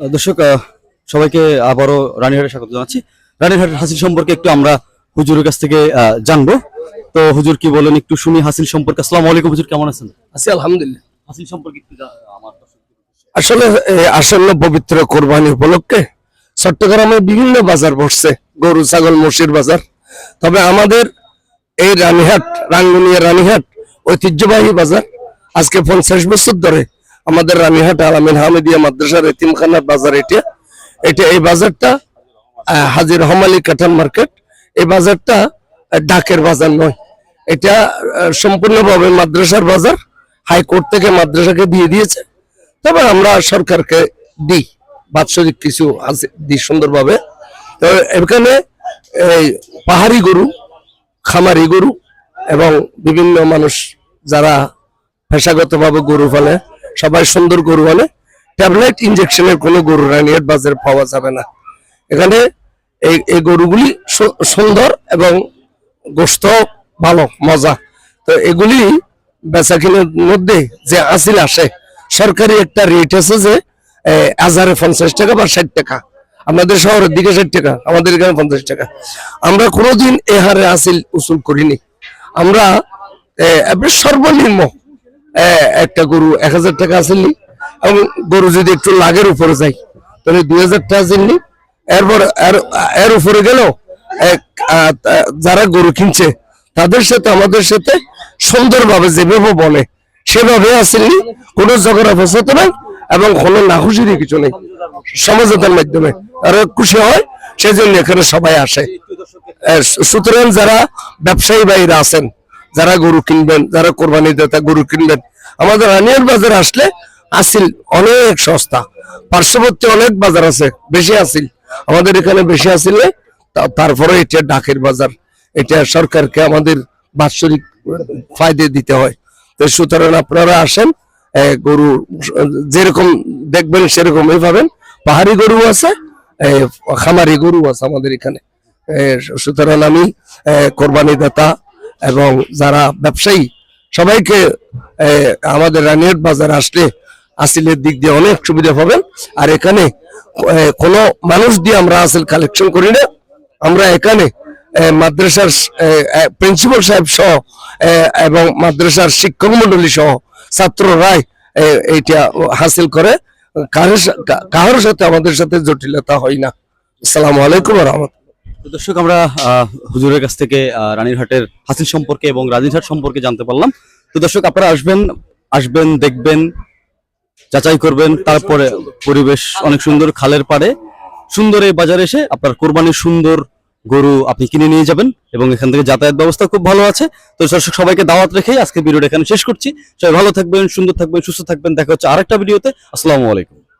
দর্শক সবাইকে আবারও রানীহাটে স্বাগত জানাচ্ছি। রানীহাট হাসিল সম্পর্কে একটু আমরা হুজুরের কাছ থেকে আহ, জানব। তো হুজুর কি বলেন একটু শুনি হাসিল সম্পর্কে। আসসালামু আলাইকুম হুজুর কেমন আছেন? আছি আলহামদুলিল্লাহ। হাসিল সম্পর্কে একটু আমার আসলে আসন্ন পবিত্র কোরবানি উপলক্ষে চট্টগ্রামে বিভিন্ন বাজার বসছে গরু ছাগল মসির বাজার। তবে আমাদের এই রানীহাট রাঙ্গুনিয়া রানীহাট ঐতিহ্যবাহী বাজার আজকে পঞ্চাশ বছর ধরে আমাদের রানীহাট আলামিন হামিদিয়া মাদ্রাসার এতিমখানার বাজার এটা। এটা এই বাজারটা হাজির হমালি কাঠান মার্কেট। এই বাজারটা ডাকের বাজার নয়। এটা সম্পূর্ণভাবে মাদ্রাসার বাজার। হাইকোর্ট থেকে মাদ্রাসাকে দিয়ে দিয়েছে। তবে আমরা সরকারকে দিই। বাৎসরিক কিছু আছে, দিই সুন্দরভাবে। তো এখানে এই পাহাড়ি গরু, খামারি গরু এবং বিভিন্ন মানুষ যারা পেশাগতভাবে গরু ফেলে সবাই সুন্দর গরু আনে। ট্যাবলেট ইনজেকশনের কোনো গরু রানিয়ার বাজারে পাওয়া যাবে না। এখানে এই এই গরুগুলি সুন্দর এবং গোস্ত ভালো, মজা। তো এগুলি বেচা মধ্যে যে আসিল আসে। সরকারি একটা রেট আছে যে হাজারে পঞ্চাশ টাকা বা ষাট টাকা। আপনাদের শহরের দিকে ষাট টাকা, আমাদের এখানে পঞ্চাশ টাকা। আমরা কোনোদিন এ হারে আসিল, উসুল করিনি। আমরা সর্বনিম্ন একটা গরু এক হাজার টাকা আসিল নি এবং গরু যদি একটু লাগের উপরে যায়, তাহলে দুই হাজার টাকা আসিল নি এরপর এর- উপরে গেল যারা গরু কিনছে, তাদের সাথে, আমাদের সাথে সুন্দরভাবে যেভাবে বলে, সেভাবে আসেননি। কোনো ঝগড়া ফসাতে নাই, এবং কোনো নাখুশিরই কিছু নেই। সমঝোতার মাধ্যমে আর খুশি হয় সেই জন্য এখানে সবাই আসে। সুতরাং যারা ব্যবসায়ী ভাইরা আছেন যারা গরু কিনবেন, যারা কোরবানি দাতা গরু কিনবেন, আমাদের রানিয়ার বাজার আসলে আসিল অনেক সস্তা। পার্শ্ববর্তী অনেক বাজার আছে, বেশি আসিল। আমাদের এখানে বেশি আসিলে তারপরে এটা ডাকের বাজার। এটা সরকারকে আমাদের বাৎসরিক ফায়দে দিতে হয়। তো সুতরাং আপনারা আসেন গরু, যেরকম দেখবেন সেরকমই পাবেন। পাহাড়ি গরু আছে খামারি গরু আছে আমাদের এখানে। সুতরাং আমি কোরবানি দাতা এবং যারা ব্যবসায়ী, সবাইকে আমাদের রানিয়ার বাজার আসলে আসিলের দিক দিয়ে অনেক সুবিধা পাবেন। আর এখানে কোনো মানুষ দিয়ে আমরা আসিল কালেকশন করি না। আমরা এখানে মাদ্রাসার প্রিন্সিপাল সাহেব সহ এবং মাদ্রাসার শিক্ষক মন্ডলী সহ ছাত্ররাই এইটা হাসিল করে। কারোর সাথে আমাদের সাথে জটিলতা হয় না। আসসালামু আলাইকুম রহমত তো দর্শক, আমরা হুজুরের কাছ থেকে রানীরহাটের হাসিল সম্পর্কে এবং রানীরহাট সম্পর্কে জানতে পারলাম। তো দর্শক, আপনারা আসবেন আসবেন, দেখবেন, যাচাই করবেন, তারপরে পরিবেশ অনেক সুন্দর, খালের পাড়ে। সুন্দর এই বাজারে এসে আপনার কোরবানির সুন্দর গরু আপনি কিনে নিয়ে যাবেন এবং এখান থেকে যাতায়াত ব্যবস্থা খুব ভালো আছে। তো দর্শক, সবাইকে দাওয়াত রেখে আজকে ভিডিওটা এখানে শেষ করছি। সবাই ভালো থাকবেন, সুন্দর থাকবেন, সুস্থ থাকবেন। দেখা হচ্ছে আরেকটা ভিডিওতে। আসসালামু আলাইকুম।